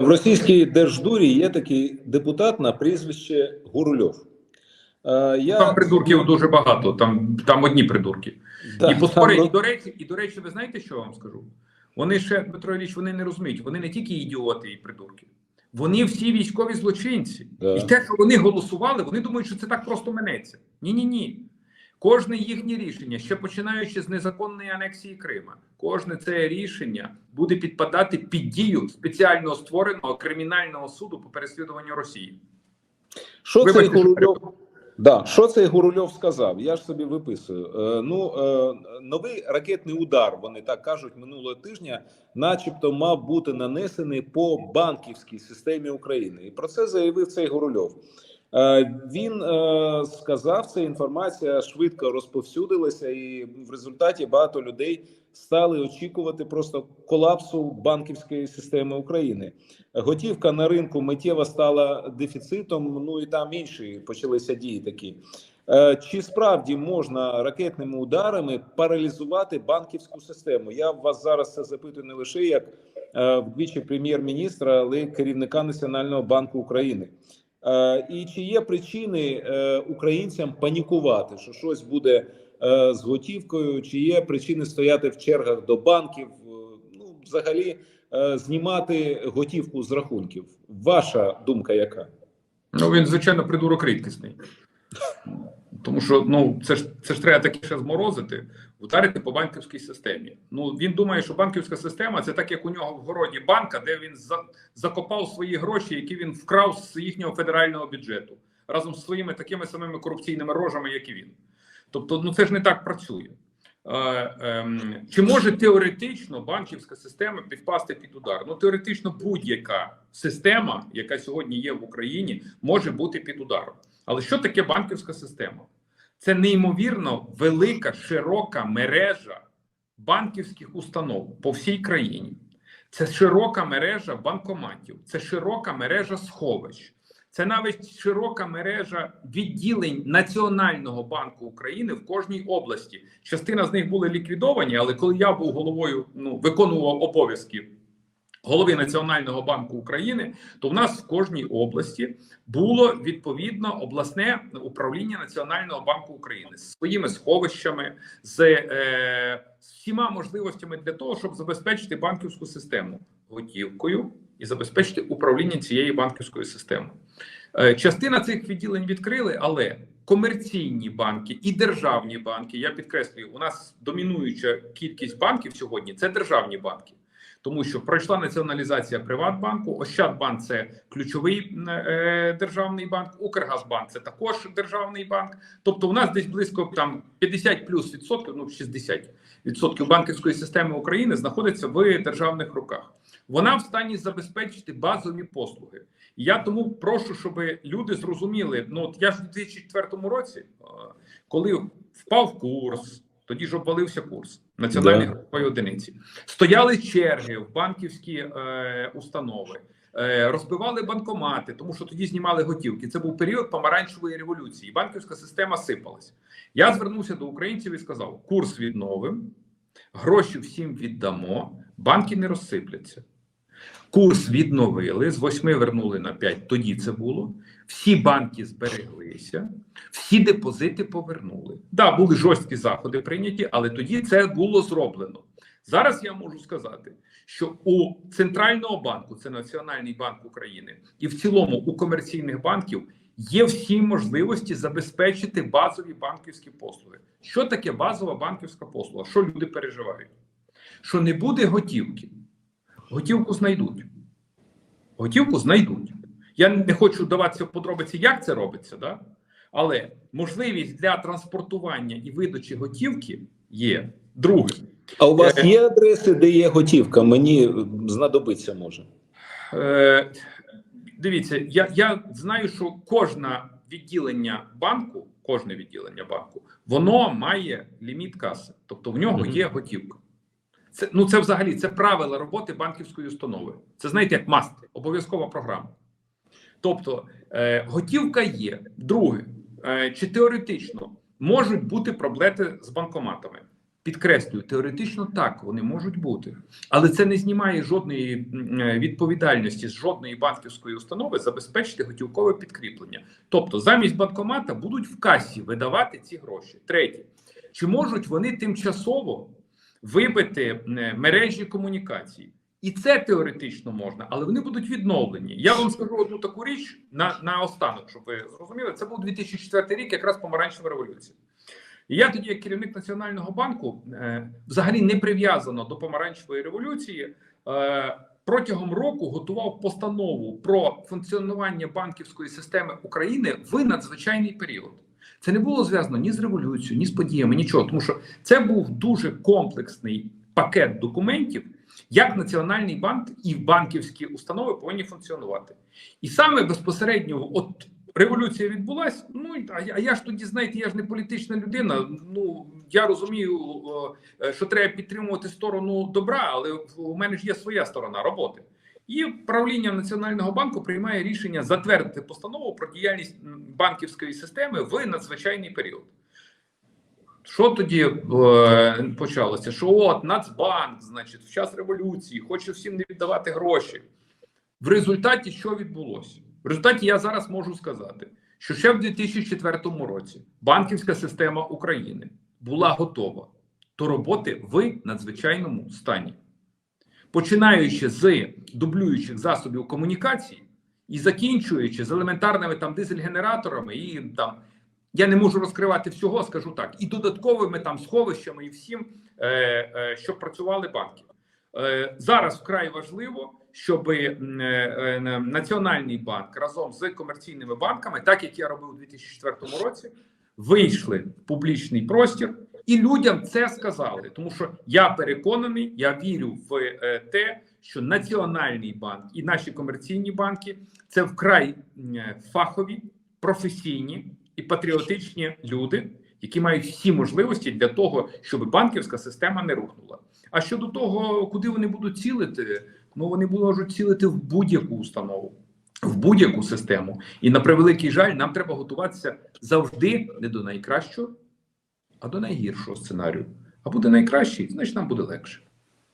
В російській держдурі є такий депутат на прізвище Гурульов. Е, Я Там придурків дуже багато, там, там одні придурки. Да, і поспори, там- і до речі, і до речі, ви знаєте, що я вам скажу? Вони ще, Петро Ілліч, вони не розуміють, вони не тільки ідіоти і придурки, вони всі військові злочинці. Да. І те, що вони голосували, вони думають, що це так просто минеться. Ні, ні, ні. Кожне їхнє рішення, ще починаючи з незаконної анексії Крима, кожне це рішення буде підпадати під дію спеціально створеного кримінального суду по переслідуванню Росії. Що цей Вибачте, що Гурульов? Да, що цей Гурульов сказав? Я ж собі виписую. Е, ну, е, новий ракетний удар, вони так кажуть, минулого тижня, начебто, мав бути нанесений по банківській системі України. І про це заявив цей Гурульов. Е, він е, сказав, ця інформація швидко розповсюдилася, і в результаті багато людей стали очікувати просто колапсу банківської системи України. Готівка на ринку миттєво стала дефіцитом. Ну і там інші почалися дії такі. Е, Чи справді можна ракетними ударами паралізувати банківську систему? Я вас зараз це запитую не лише як вдвічі прем'єр-міністра, але й керівника Національного банку України. Е, І чи є причини е, українцям панікувати, що щось буде е, з готівкою? Чи є причини стояти в чергах до банків? Ну, взагалі, знімати готівку з рахунків. Ваша думка яка? Ну він, звичайно, придурок рідкісний. Тому що ну це ж це ж треба таке ще зморозити, вдарити по банківській системі. Ну він думає, що банківська система це так, як у нього в городі банка, де він за, закопав свої гроші, які він вкрав з їхнього федерального бюджету разом з своїми такими самими корупційними рожами, як і він. Тобто, ну це ж не так працює. Е, ем, чи може теоретично банківська система підпасти під удар? Ну теоретично будь-яка система, яка сьогодні є в Україні, може бути під ударом. Але що таке банківська система? Це неймовірно велика, широка мережа банківських установ по всій країні. Це широка мережа банкоматів, це широка мережа сховищ, це навіть широка мережа відділень Національного банку України в кожній області. Частина з них були ліквідовані, але коли я був головою, ну виконував обов'язки голови Національного банку України, то в нас в кожній області було відповідно обласне управління Національного банку України з своїми сховищами, з, е, всіма можливостями для того, щоб забезпечити банківську систему готівкою і забезпечити управління цією банківською системою. Е, частина цих відділень відкрили, але комерційні банки і державні банки, я підкреслюю, у нас домінуюча кількість банків сьогодні це державні банки. Тому що пройшла націоналізація Приватбанку, Ощадбанк це ключовий е, державний банк, Укргазбанк це також державний банк. Тобто, у нас десь близько там 50 плюс відсотків, ну 60 відсотків банківської системи України знаходиться в державних руках. Вона в стані забезпечити базові послуги. Я тому прошу, щоб люди зрозуміли. Ну от я ж у 2004 році, е, коли впав курс. Тоді ж обвалився курс національної Да. одиниці. Стояли черги в банківські е, установи, е, розбивали банкомати, тому що тоді знімали готівки. Це був період помаранчевої революції. Банківська система сипалась. Я звернувся до українців і сказав: курс відновим, гроші всім віддамо, банки не розсипляться. Курс відновили з 8 вернули на 5, Тоді це було. Всі банки збереглися, всі депозити повернули. Да, були жорсткі заходи прийняті, але тоді це було зроблено. Зараз я можу сказати, що у центрального банку, це Національний банк України, і в цілому у комерційних банків є всі можливості забезпечити базові банківські послуги. Що таке базова банківська послуга? Що люди переживають? Що не буде готівки. Готівку знайдуть. Готівку знайдуть. Я не хочу вдаватися в подробиці, як це робиться, да? але можливість для транспортування і видачі готівки є. Друге, А у вас Е, є адреси, де є готівка? Мені знадобиться може. е, дивіться, я, я знаю, що кожне відділення банку, кожне відділення банку, воно має ліміт каси, тобто в нього Мгм. є готівка. Це ну це взагалі це правила роботи банківської установи. Це знаєте, як маст, обов'язкова програма. Тобто е, готівка є. Друге, е, чи теоретично можуть бути проблеми з банкоматами? Підкреслюю, теоретично так вони можуть бути, але це не знімає жодної е, відповідальності з жодної банківської установи забезпечити готівкове підкріплення. Тобто, замість банкомата будуть в касі видавати ці гроші. Третє, чи можуть вони тимчасово вибити е, мережі комунікацій? І це теоретично можна, але вони будуть відновлені. Я вам скажу одну таку річ на, на останок, щоб ви зрозуміли. Це був 2004 рік, якраз помаранчева революція. І я тоді, як керівник Національного банку, е, взагалі не прив'язано до помаранчевої революції, е, протягом року готував постанову про функціонування банківської системи України в надзвичайний період. Це не було зв'язано ні з революцією, ні з подіями, нічого, тому що це був дуже комплексний пакет документів, як Національний банк і банківські установи повинні функціонувати. І саме безпосередньо, от революція відбулась. Ну а я, ж тоді, знаєте, я ж не політична людина. Ну я розумію, е, що треба підтримувати сторону добра, але у мене ж є своя сторона роботи. І правління Національного банку приймає рішення затвердити постанову про діяльність банківської системи в надзвичайний період. Що тоді е, почалося? Що от Нацбанк, значить, в час революції хоче всім не віддавати гроші. В результаті що відбулося? В результаті я зараз можу сказати, що ще в 2004 році банківська система України була готова до роботи в надзвичайному стані, починаючи з дублюючих засобів комунікації і закінчуючи з елементарними там дизель-генераторами і там. Я не можу розкривати всього, скажу так, і додатковими там сховищами, і всім, е, е, щоб працювали банки. Е, зараз вкрай важливо, щоб е, е, Національний банк разом з комерційними банками, так як я робив у 2004 році, вийшли в публічний простір і людям це сказали. Тому що я переконаний, я вірю в е, те, що Національний банк і наші комерційні банки це вкрай е, фахові, професійні і патріотичні люди, які мають всі можливості для того, щоб банківська система не рухнула. А щодо того, куди вони будуть цілити, ну вони можуть цілити в будь-яку установу, в будь-яку систему. І на превеликий жаль, нам треба готуватися завжди не до найкращого, а до найгіршого сценарію. А буде найкращий, значить нам буде легше.